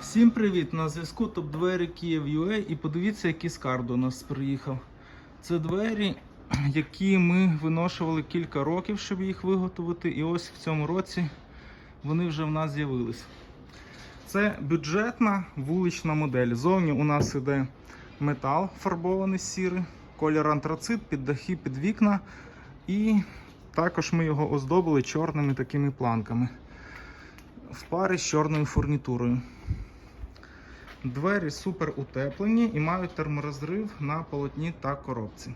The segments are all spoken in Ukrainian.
Всім привіт! На зв'язку топ-двері Київ.UA і подивіться, який скар до нас приїхав. Це двері, які ми виношували кілька років, щоб їх виготовити, і ось в цьому році вони вже в нас з'явились. Це бюджетна вулична модель. Зовні у нас іде метал фарбований сірий, колір антрацит, під дахи, під вікна. І також ми його оздобили чорними такими планками в парі з чорною фурнітурою. Двері супер утеплені і мають терморозрив на полотні та коробці.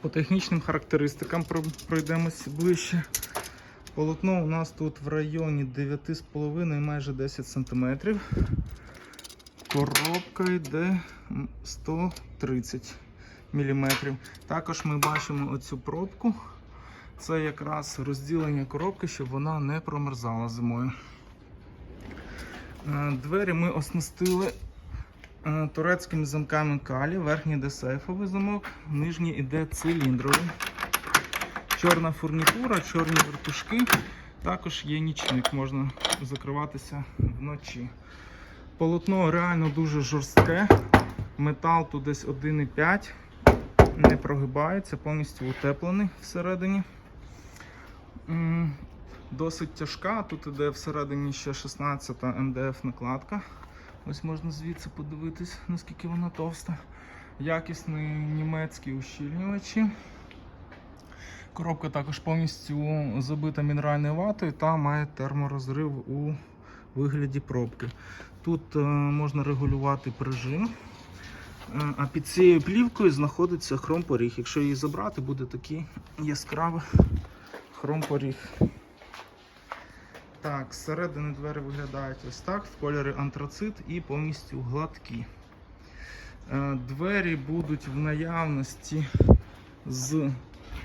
По технічним характеристикам про- пройдемось ближче. Полотно у нас тут в районі 9,5 майже 10 см. Коробка йде 130 мм. Також ми бачимо оцю пробку. Це якраз розділення коробки, щоб вона не промерзала зимою. Е, Двері ми оснастили е, турецькими замками калі. Верхній йде сейфовий замок, нижній йде циліндровий. Чорна фурнітура, чорні вертушки. Також є нічник, можна закриватися вночі. Полотно реально дуже жорстке. Метал тут десь 1,5, не прогибається, повністю утеплений всередині. Досить тяжка. Тут іде всередині ще 16 МДФ накладка. Ось можна звідси подивитись, наскільки вона товста. Якісні німецькі ущільнювачі. Коробка також повністю забита мінеральною ватою та має терморозрив у вигляді пробки. Тут е, можна регулювати прижим. Е, А під цією плівкою знаходиться хромпоріг. Якщо її забрати, буде такий яскравий хромпоріг. Так, зсередини двері виглядають ось так, в кольорі антрацит і повністю гладкі. Е, Двері будуть в наявності з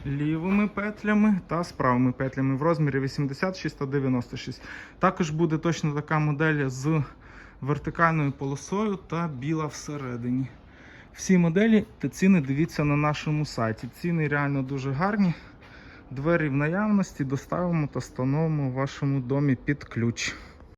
лівими петлями та з правими петлями в розмірі 86 та 96. Також буде точно така модель з вертикальною полосою та біла всередині. Всі моделі та ціни дивіться на нашому сайті. Ціни реально дуже гарні. Двері в наявності доставимо та встановимо в вашому домі під ключ.